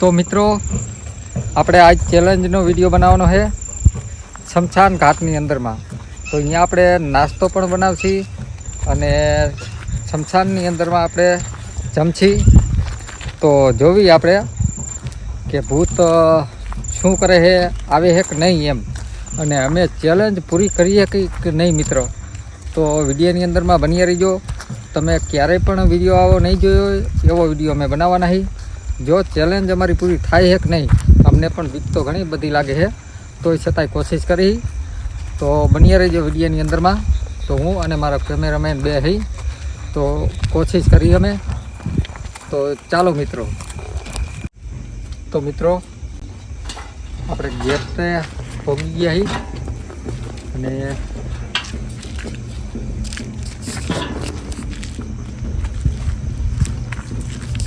તો મિત્રો, આપણે આજ ચેલેન્જનો વીડિયો બનાવવાનો છે, શમશાન ઘાટની અંદરમાં. તો અહીંયા આપણે નાસ્તો પણ બનાવશી અને શમશાનની અંદરમાં આપણે જમશી. તો જોવી આપણે કે ભૂત શું કરે છે, આવે છે કે નહીં એમ. અને અમે ચેલેન્જ પૂરી કરીએ કે નહીં મિત્રો? તો વિડીયોની અંદરમાં બની રહીજો. તમે ક્યારેય પણ વીડિયો આવો નહીં જોયો એવો વીડિયો અમે બનાવવાના છીએ. જો ચેલેન્જ અમારી પૂરી થાય છે કે નહીં, અમને પણ બીક તો ઘણી બધી લાગે છે તોય છતાંય કોશિશ કરી. તો બની રહીજો વિડીયોની અંદરમાં. તો હું અને મારા કેમેરામેન બે હઈ તો કોશિશ કરી અમે. તો ચાલો મિત્રો. તો મિત્રો, આપણે ગેપને ભોગી ગયા અને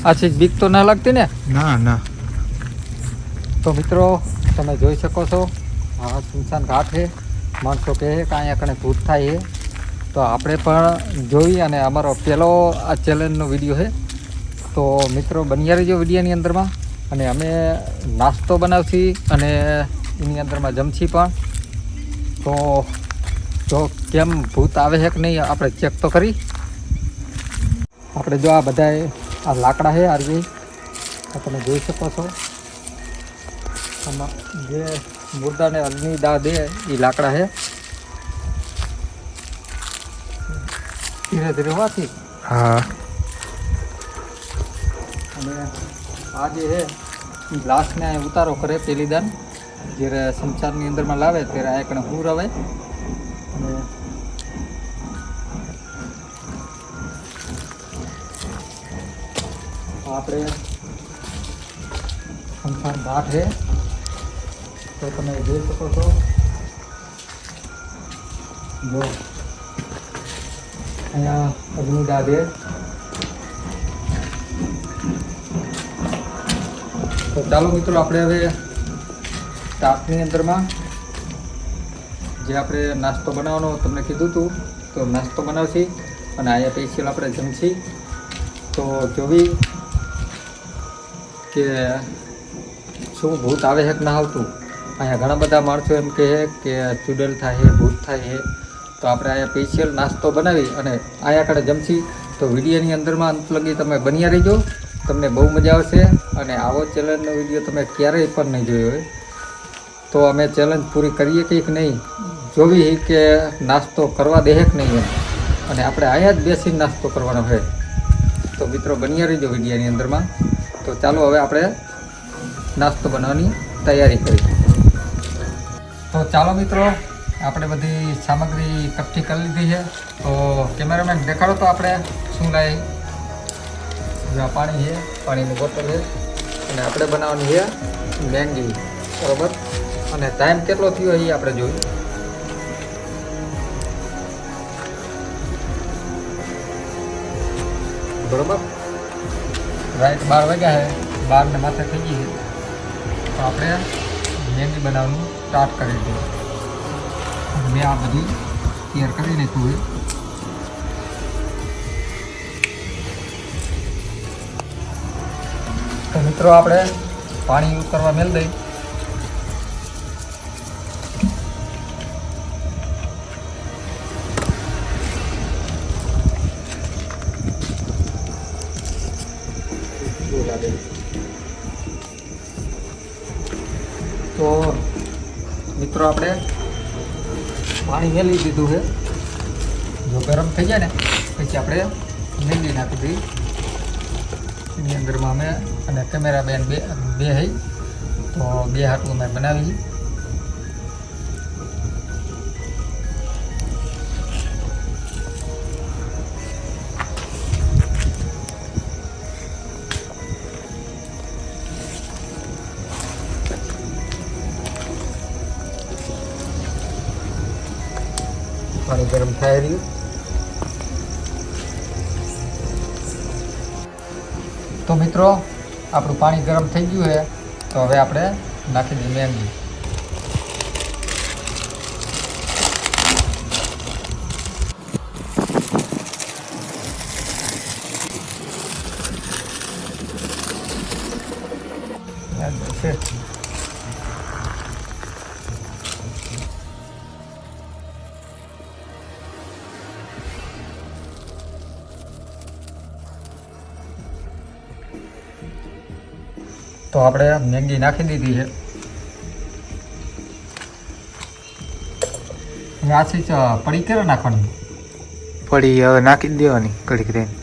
આછી બીક તો ના લાગતી ને? ના ના. તો મિત્રો તમે જોઈ શકો છો આ સુનસાન ઘાટ છે. માણસો કહે છે કે અહીંયા કણે ભૂત થાય છે. તો આપણે પણ જોઈ અને અમારો પહેલો આ ચેલેન્જનો વીડિયો છે. તો મિત્રો બન્યા રહેજો વિડીયોની અંદરમાં. અને અમે નાસ્તો બનાવશી અને એની અંદરમાં જમશી પણ. તો જો કેમ ભૂત આવે છે કે નહીં આપણે ચેક તો કરી. આપણે જો આ બધા આ લાકડા છે આરવી. આ તમે જોઈ શકો છો. આમાં જે મુર્દાને અગ્નિ દા દે એ લાકડા છે ધીરે ધીરે હોવાથી હા. અને આ જે છે એ ગ્લાસને ઉતારો કરે પેલી દાન જ્યારે સંસારની અંદરમાં લાવે ત્યારે આ એકને હું રવે અને આપણે સંસાર ઘાટ છે. તો તમે જોઈ શકો છો. જો. અહીંયા અગ્નિ ડાબે તો ચાલો મિત્રો, આપણે હવે તાપની અંદરમાં જે આપણે નાસ્તો બનાવવાનો તમને કીધું હતું, તો નાસ્તો બનાવશી. અને અહીંયા પેશિયલ આપણે જમશી. તો જોવી કે શું ભૂત આવે છે કે ના આવતું? અહીંયા ઘણા બધા માણસો એમ કહે કે ચૂડેલ થાય છે ભૂત થાય. છે તો આપણે અહીંયા સ્પેશિયલ નાસ્તો બનાવી અને અહીંયા કડે જમશી. તો વિડીયોની અંદરમાં અંત લગી તમે બન્યા રહીજો. તમને બહુ મજા આવશે. અને આવો ચેલેન્જનો વીડિયો તમે ક્યારેય પણ નહીં જોયો હોય. તો અમે ચેલેન્જ પૂરી કરીએ કે નહીં? જોવી કે નાસ્તો કરવા દે કે નહીં એમ? અને આપણે અહીંયા જ બેસીને નાસ્તો કરવાનો છે તો મિત્રો બન્યા રહીજો વિડીયાની અંદરમાં. તો ચાલો હવે આપણે નાસ્તો બનાવવાની તૈયારી કરી તો ચાલો મિત્રો, આપણે બધી સામગ્રી એકઠી કરી લીધી છે. તો કેમેરામેન દેખાડો તો આપણે શું લાવી પાણી છે, પાણીની બોટલ છે. અને આપણે બનાવવાની છે મેંગી, બરોબર? અને ટાઈમ કેટલો થયો એ આપણે જોયું. બરોબર? રાઈટ બાર વાગ્યા છે બાર ને માથે થઈ ગઈ છે તો આપણે મેગી બનાવવાનું સ્ટાર્ટ કરી દીધું. મેં આ બધી તૈયાર કરી નાખ્યું છે તો મિત્રો, આપણે પાણી ઉતરવા મેળ દઈ. મિત્રો, આપણે પાણી મેળવી દીધું છે. જો ગરમ થઈ જાય ને, પછી આપણે મેંદી નાખી દઈએ. એની અંદરમાં અમે અને કેમેરા બેન બે બે હઈ. તો બે હાટું અમે બનાવી પાણી ગરમ થાય રહ્યું. તો મિત્રો, આપણું પાણી ગરમ થઈ ગયું છે. તો હવે આપણે નાખી દઈએ મેંગી. તો આપણે મેંગી નાખી દીધી છે. આ ચીજ પડી ક્યારે નાખવાની? પડી હવે નાખી દેવાની ઘડીક રહીને.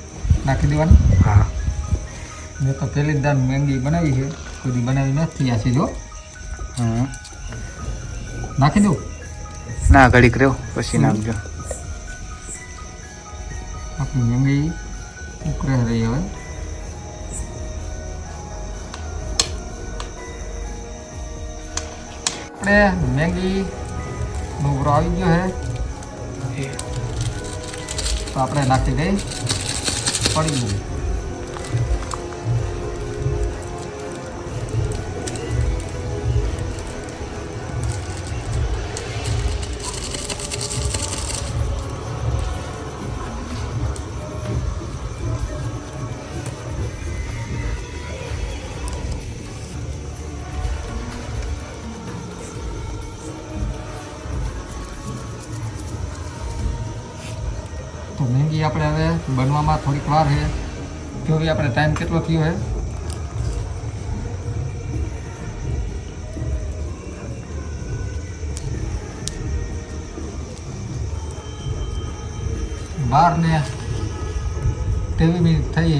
નાખી દેવાની? હા. મેં તો પહેલી જ દાન મેંગી બનાવી છે. કોઈ બનાવી નથી આ જો. હમ. નાખી દઉં? ના ઘડીક રહ્યો પછી નાખજો. આપણી મેંગી ઉકળે રહી હવે. આપણે મેગી નો આવી ગયો છે તો આપણે નાખી દઈ પડી ગયું આપણે હવે બનવામાં થોડીક વાર છે. જોઈએ આપણે ટાઈમ કેટલો થયો છે. બાર ને ત્રેવીસ મિનિટ થઈ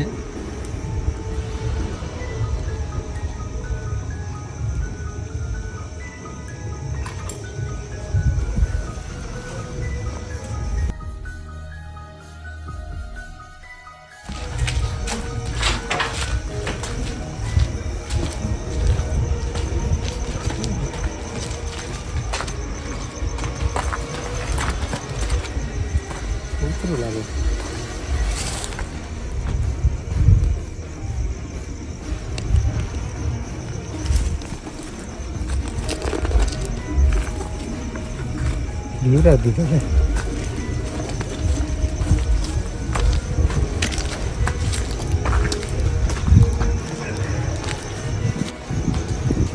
લીવડા દીધો છે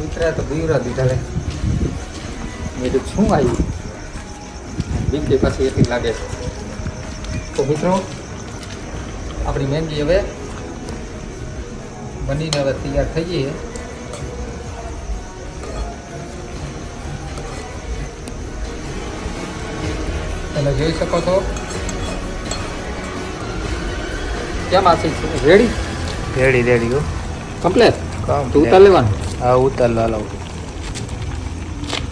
ઉતર્યા તો બીવરા દીધા લે મેં કીધું શું આવ્યું બીકે પછી એટલી લાગે છે તો મિત્રો આપણી મહેંદી હવે બનીને હવે તૈયાર થઈ ગઈ છે તમે જોઈ શકો છો. કેમ આ છે? રેડી રેડી રેડી હો. કમ્પ્લેટ કામ તો ઉતાર લેવાનું. હા ઉતાર લો લાવ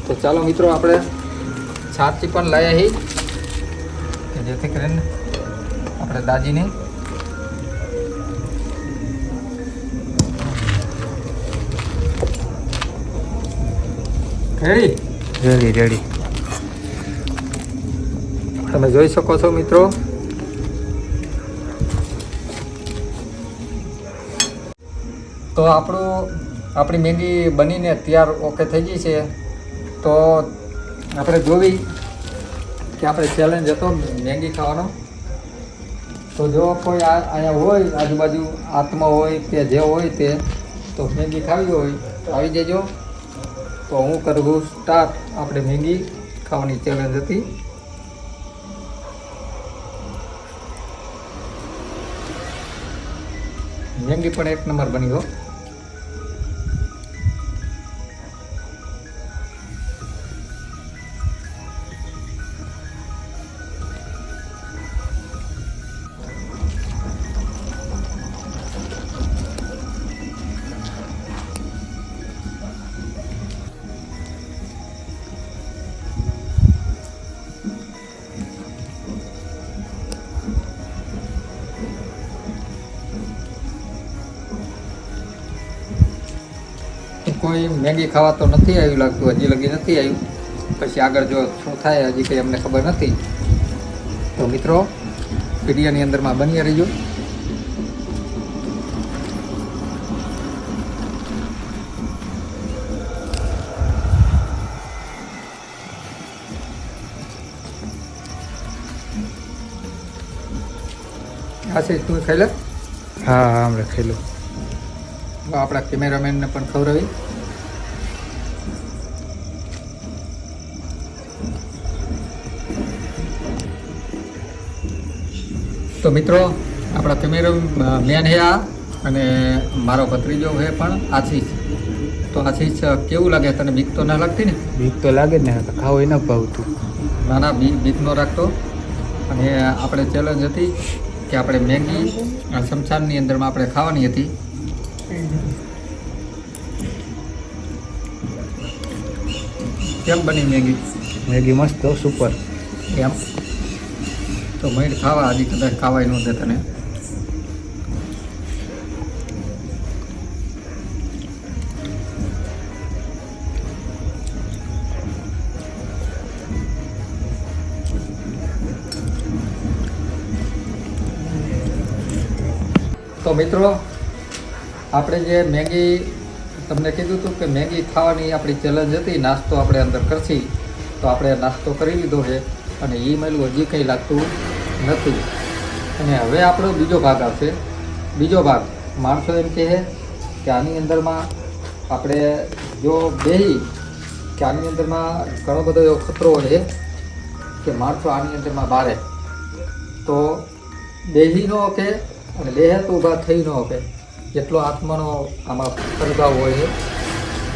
તો ચાલો મિત્રો આપણે છાતી પણ લઈ હી કે જેથી કરીને આપણે દાજીને રેડી રેડી રેડી તમે જોઈ શકો છો, મિત્રો. તો આપણું, આપણી મેગી બનીને તૈયાર ઓકે થઈ ગઈ છે. તો આપણે જોવી કે આપણે ચેલેન્જ હતો મેગી ખાવાનો. તો જો કોઈ અહીંયા હોય, આજુબાજુ આત્મા હોય કે જે હોય તે, તો મેગી ખાવી હોય, તો આવી જજો. તો હું કરું સ્ટાર્ટ આપણે મેગી ખાવાની ચેલેન્જ હતી. મેંગી પણ એક નંબર બની ગયો. કોઈ મેગી ખાવા તો નથી આવ્યું લાગતું હજી લગી નથી આવ્યું. પછી આગળ જો શું થાય હજી કંઈ અમને ખબર નથી. તો મિત્રો વિડીયોની અંદરમાં બની રહીજો. હા તું ખાઈ લે? હા હા હમણાં ખેલો આપણા કેમેરામેનને પણ ખવડાવી. તો મિત્રો આપણા કેમેરા મેન હે આ અને મારો ભત્રીજો હે પણ આશીષ. તો આશીષ કેવું લાગે? તને બીક તો ના લાગતી ને? બીક તો લાગે જ ને એ ન ભાવતું. નાના ના બીક ન રાખતો. અને આપણે ચેલેન્જ હતી કે આપણે મેગી શમશાનની અંદરમાં આપણે ખાવાની હતી. કેમ બની મેગી? મેગી મસ્ત સુપર એમ તો મૈડ ખાવા, હજી કદાચ ખાવાય ન દે તને. તો મિત્રો, આપણે જે મેગી તમને કીધું હતું કે મેગી ખાવાની આપણી ચેલેન્જ હતી, નાસ્તો આપણે અંદર કરશી. તો આપણે નાસ્તો કરી લીધો છે અને એ મેલું હજી કંઈ લાગતું નથી. અને હવે આપણો બીજો ભાગ આવશે. બીજો ભાગ, માણસો એમ કહે કે આની અંદરમાં આપણે જો બેહી, કે આની અંદરમાં ઘણો બધો એવો ખતરો છે કે માણસો આની અંદરમાં બારે. તો બેહી ન કે અને દેહ તો ઊભા થઈ ન કે જેટલો આત્માનો આમાં પ્રભાવ હોય છે.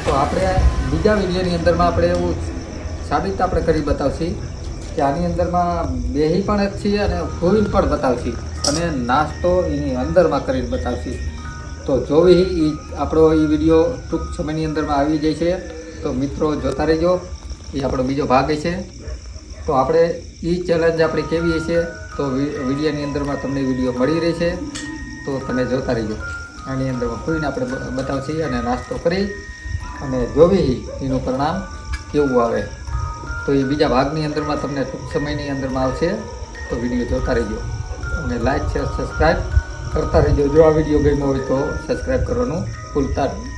તો આપણે બીજા વિડીયોની અંદરમાં આપણે એવું સાબિત આપણે કરી બતાવશી. કે આની અંદરમાં બેહી પણ છીએ અને ફૂવીને પણ બતાવશી. અને નાસ્તો એની અંદરમાં કરીને બતાવશી. તો જોવી એ આપણો એ વીડિયો ટૂંક સમયની અંદરમાં આવી જાય છે. તો મિત્રો જોતા રહેજો. એ આપણો બીજો ભાગ છે તો આપણે એ ચેલેન્જ આપણે કેવી છે તો વિડીયોની અંદરમાં તમને વીડિયો મળી રહેશે. તો તમે જોતા રહીજો. આની અંદરમાં ખોઈને આપણે બતાવશી અને નાસ્તો કરી. અને જોવી એનું પરિણામ કેવું આવે. તો એ બીજા ભાગની અંદરમાં તમને ટૂંક સમયની અંદરમાં આવશે. તો વીડિયો જોતા રહેજો. અને લાઇક શેર સબસ્ક્રાઈબ કરતા રહેજો. જો આ વીડિયો ગમ્યો હોય તો સબસ્ક્રાઈબ કરવાનું ભૂલતા નહીં.